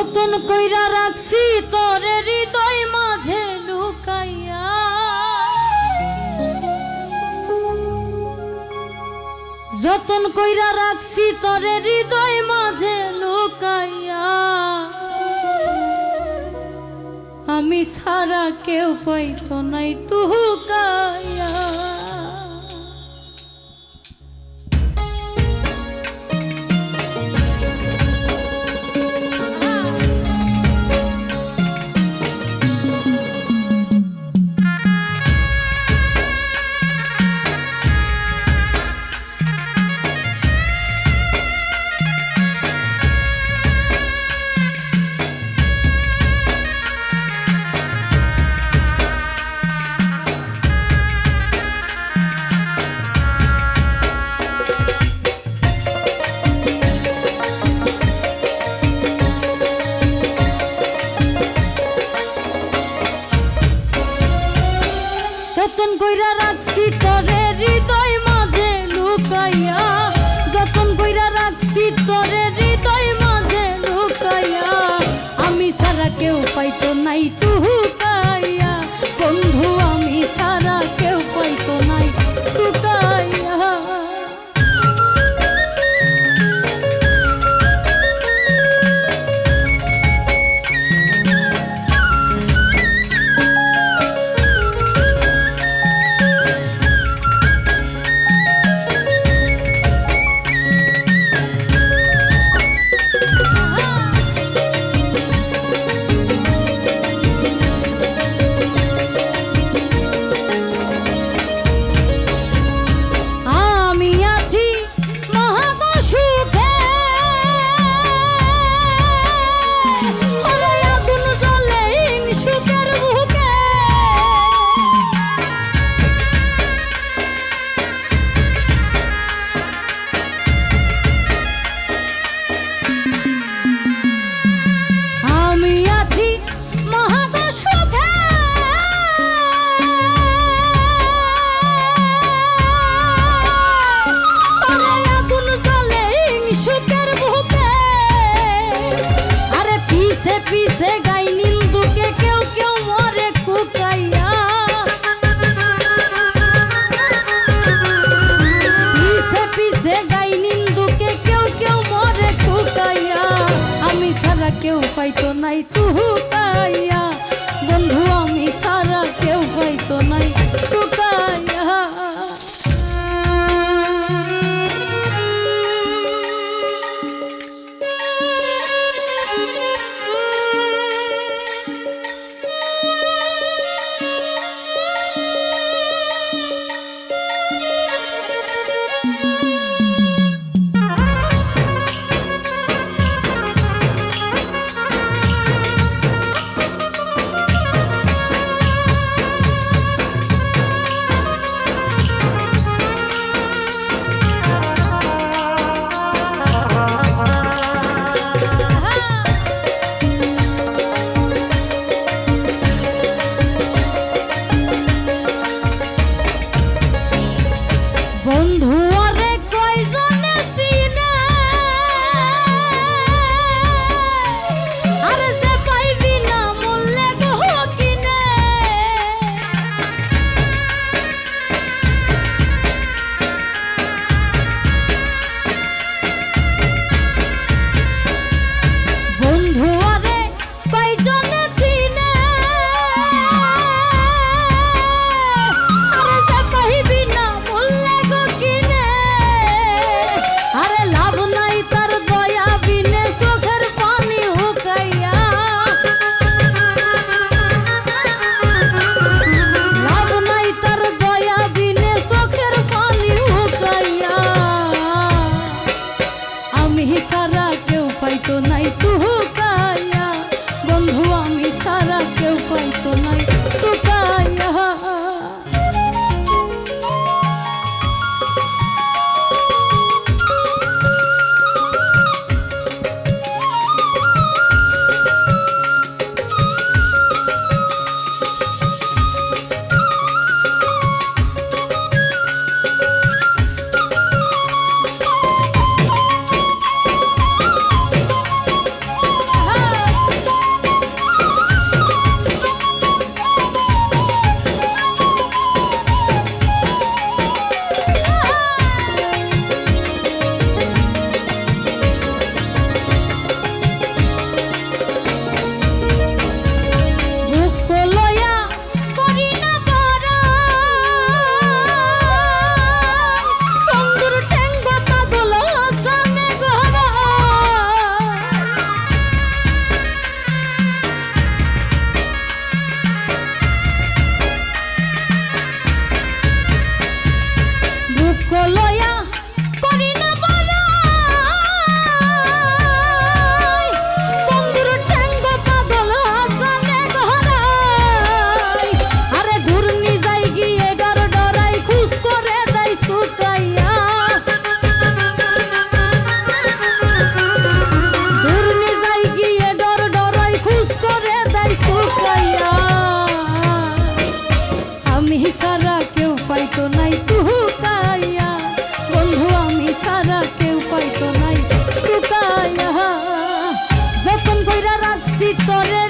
যতন কইরা রাখছি তোরে হৃদয় মাঝে লুকাইয়া। যতন কইরা রাখছি তোরে হৃদয় মাঝে লুকাইয়া। আমি সারা কেউ পাইতো নাই তুহু যতন কইরা রাখছি তরে হৃদয় মাঝে লুকাইয়া, যতন কইরা রাখছি তরে হৃদয় মাঝে লুকাইয়া, আমি সারা কেউ পাইতো নাই তুহু কাইয়া বন্ধু, আমি সারা কেউ পাইতো নাই কেউ পাইতো নাই তুহু পাইয়া বন্ধু আমি সারা কেউ পাইতো শীতরে